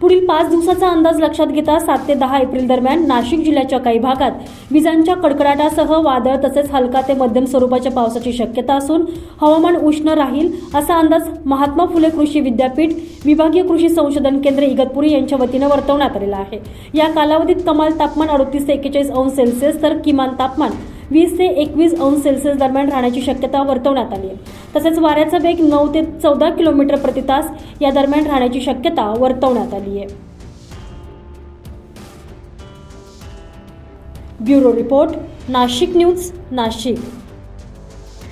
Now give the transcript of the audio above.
पुढील पाच दिवसाचा अंदाज लक्षात घेता सात ते दहा एप्रिल दरम्यान नाशिक जिल्ह्याच्या काही भागात विजांच्या कडकडाटासह वादळ तसेच हलका ते मध्यम स्वरूपाच्या पावसाची शक्यता असून हवामान उष्ण राहील असा अंदाज महात्मा फुले कृषी विद्यापीठ विभागीय कृषी संशोधन केंद्र इगतपुरी यांच्या वतीनं वर्तवण्यात आलेला आहे. या कालावधीत कमाल तापमान अडतीस ते एक्केचाळीस अंश सेल्सिअस तर किमान तापमान वीस ते एकवीस अंश सेल्सिअस दरम्यान राहण्याची शक्यता वर्तवण्यात आली आहे. तसेच वाऱ्याचा वेग नऊ ते चौदा किलोमीटर प्रति तास या दरम्यान राहण्याची शक्यता वर्तवण्यात आली आहे. Bureau report Nashik news Nashik.